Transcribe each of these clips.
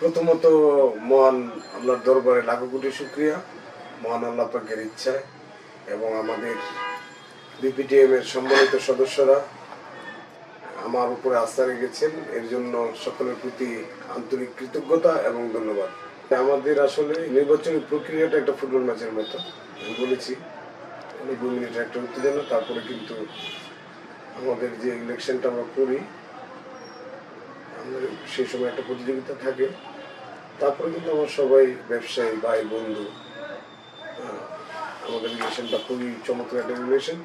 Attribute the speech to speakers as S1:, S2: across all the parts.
S1: প্রথমত, মহান আল্লাহর দরবারে লাখো কোটি শুক্রিয়া। মহান আল্লাহ পাকের ইচ্ছায় এবং আমাদের বিপিটিএম এর সম্মানিত সদস্যরা আমার উপরে আস্থা রেখেছেন। এর জন্য সকলের প্রতি আন্তরিক কৃতজ্ঞতা এবং ধন্যবাদ। আমাদের আসলে নির্বাচনী প্রক্রিয়াটা একটা ফুটবল ম্যাচের মতো। আমি বলেছি নব্বই মিনিটের একটা উত্তেজনা, তারপরে কিন্তু আমাদের যে ইলেকশনটা আমরা করি সেই সময় একটা প্রতিযোগিতা থাকে। তারপরে কিন্তু আমার সবাই ব্যবসায়ী, ভাই, বন্ধু আমাদের রিলেশনটা খুবই চমৎকার একটা রিলেশন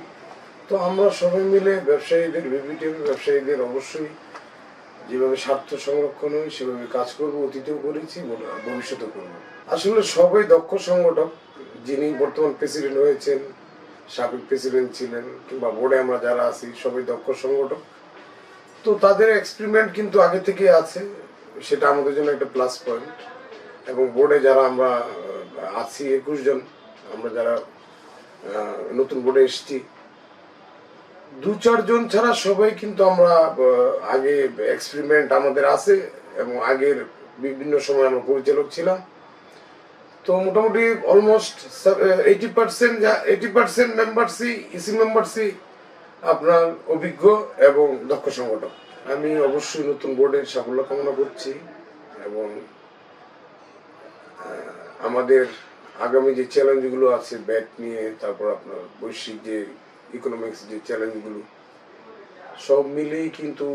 S1: তো আমরা সবাই মিলে ব্যবসায়ীদের বিবিটিএম ব্যবসায়ীদের অবশ্যই যেভাবে স্বার্থ সংরক্ষণ হয়, সেভাবে কাজ করব, অতীতেও করেছি ভবিষ্যতেও করব। আসলে সবাই দক্ষ সংগঠক, যিনি বর্তমান প্রেসিডেন্ট হয়েছেন, সাবেক প্রেসিডেন্ট ছিলেন, কিংবা বোর্ডে আমরা যারা আছি, সবাই দক্ষ সংগঠক। তো তাদের এক্সপেরিমেন্ট কিন্তু আগে থেকে আছে। সেটা আমাদের জন্য একটা প্লাস পয়েন্ট এবং বোর্ডে যারা আমরা আছি, একুশ জন, আমরা যারা নতুন বোর্ডে এসেছি, দু চারজন ছাড়া সবাই কিন্তু আমরা আগে এক্সপেরিমেন্ট আমাদের আছে এবং আগের বিভিন্ন সময় আমরা পরিচালক ছিলাম। তো মোটামুটি almost eighty percent eighty percent মেম্বারসই EC মেম্বারসই আপনার অভিজ্ঞ এবং দক্ষ সংগঠক। আমি অবশ্যই নতুন বোর্ডের সাফল্য কামনা করছি এবং আমাদের আগামী যে চ্যালেঞ্জগুলো আছে, ব্যাট নিয়ে, তারপর আপনার বৈশ্বিক যে ইকোনমিক্স যে চ্যালেঞ্জগুলো, সব মিলেই কিন্তু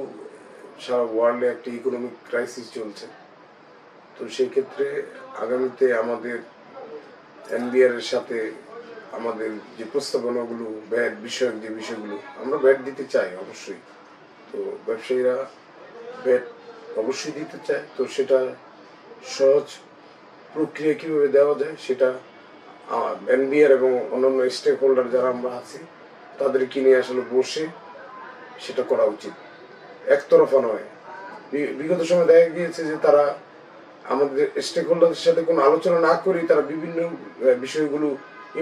S1: সারা ওয়ার্ল্ডে একটা ইকোনমিক ক্রাইসিস চলছে। তো সেক্ষেত্রে আগামীতে আমাদের এনবিআর এর সাথে আমাদের যে প্রস্তাবনাগুলো, ব্যাট বিষয়ক যে বিষয়গুলো, আমরা ব্যাট দিতে চাই অবশ্যই। তো ব্যবসায়ীরা ব্যাট অবশ্যই দিতে চায়। তো সেটা সহজ প্রক্রিয়া কীভাবে দেওয়া যায় সেটা এনবিআর এবং অন্যান্য স্টেক হোল্ডার যারা আমরা আছি, তাদেরকে নিয়ে আসলে বসে সেটা করা উচিত। একতরফা নয়। বিগত সময় দেখা গিয়েছে যে তারা আমাদের স্টেক হোল্ডারদের সাথে কোনো আলোচনা না করেই তারা বিভিন্ন বিষয়গুলো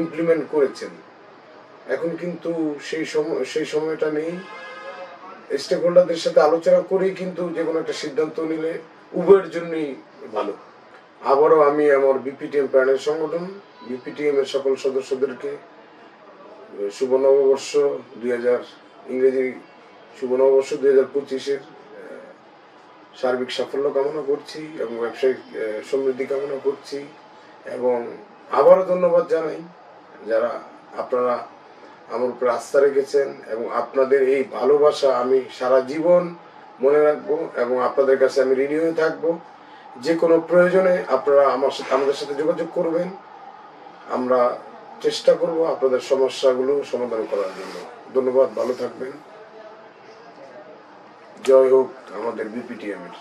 S1: ইমপ্লিমেন্ট করেছেন। এখন কিন্তু সেই সময় সেই সময়টা নেই। স্টেক হোল্ডারদের সাথে আলোচনা করেই কিন্তু যে কোনো একটা সিদ্ধান্ত নিলে উভয়ের জন্যই ভালো। আবারও আমি আমার বিপিটিএম প্যানেল সংগঠন বিপিটিএম এর সকল সদস্যদেরকে শুভ নববর্ষ দুই হাজার, ইংরেজি শুভ নববর্ষ দুই হাজার পঁচিশের সার্বিক সাফল্য কামনা করছি এবং ব্যবসায়িক সমৃদ্ধি কামনা করছি এবং আবারও ধন্যবাদ জানাই যারা আপনারা আমার উপরে আস্থা রেখেছেন এবং আপনাদের এই ভালোবাসা আমি সারা জীবন মনে রাখব এবং আপনাদের কাছে আমি ঋণী হয়ে থাকব। যে কোনো প্রয়োজনে আপনারা আমার সাথে আমাদের সাথে যোগাযোগ করবেন। আমরা চেষ্টা করব আপনাদের সমস্যাগুলো সমাধান করার জন্য। ধন্যবাদ, ভালো থাকবেন। জয় হোক আমাদের বিপিটিএম এর